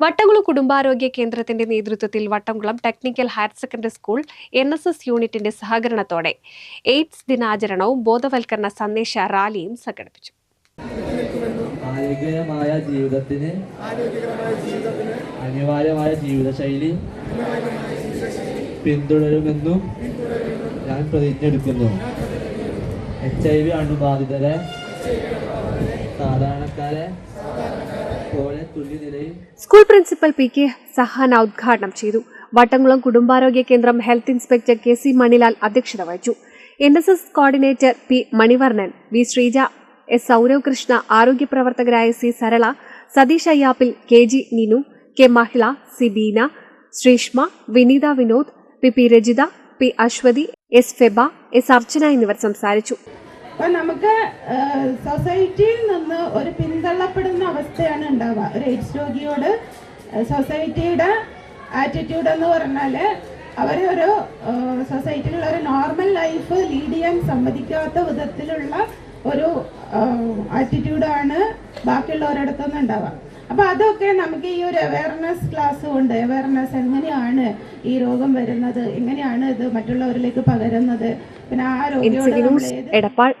വട്ടംകുളം കുടുംബാരോഗ്യ കേന്ദ്രത്തിന്റെ നേതൃത്വത്തിൽ Vattamkulam technical higher secondary school N S S യൂണിറ്റിന്റെ സഹകരണത്തോടെ എയ്ഡ്സ് ദിനാചരണവും ബോധവൽക്കരണ സന്ദേശ റാലിയും സംഘടിപ്പിച്ചു. ആരോഗ്യകരമായ ജീവിതത്തിന് അനിവാര്യമായ ജീവിതശൈലി പിന്തുടരുമെന്നും ഞാൻ പ്രതിജ്ഞ എടുക്കുന്നു എച്ച് ഐ വി അണുബാധിതരെ സാധാരണക്കാരെ school principal P K Sahana ഉദ്ഘാടനം ചെയ്തു. വട്ടംകുളം കുടുംബാരോഗ്യ കേന്ദ്രം health inspector K C Manilal അധ്യക്ഷത വഹിച്ചു. N S S coordinator P Manivarnan V Sreeja S Sourav Krishna ആരോഗ്യ പ്രവർത്തകരായ C Sarala Satheesh Ayyappil K G Ninu K Mahila C Beena Sreeshma Vineetha Vinod P P Rajitha P Aswathy S Feba S Archana എന്നിവർ സംസാരിച്ചു. നമുക്ക് സൊസൈറ്റിയിൽ നിന്ന് ഒരു പിന്തള്ളപ്പെടുന്ന അവസ്ഥയാണ് ഉണ്ടാവുക. ഒരു എയ്ഡ്സ് രോഗിയോട് സൊസൈറ്റിയുടെ ആറ്റിറ്റ്യൂഡ് എന്ന് പറഞ്ഞാൽ അവരെ ഒരു സൊസൈറ്റിയിലുള്ള ഒരു നോർമൽ ലൈഫ് ലീഡ് ചെയ്യാൻ സമ്മതിക്കാത്ത വിധത്തിലുള്ള ഒരു ആറ്റിറ്റ്യൂഡാണ് ബാക്കിയുള്ളവരടുത്തുനിന്ന് ഉണ്ടാവുക. അപ്പോൾ അതൊക്കെ നമുക്ക് ഈ ഒരു അവയർനെസ് ക്ലാസ് കൊണ്ട് അവയർനെസ് എങ്ങനെയാണ് ഈ രോഗം വരുന്നത് എങ്ങനെയാണ് ഇത് മറ്റുള്ളവരിലേക്ക് പകരുന്നത് പിന്നെ ആ രോഗിയോട് എടപ്പാൾ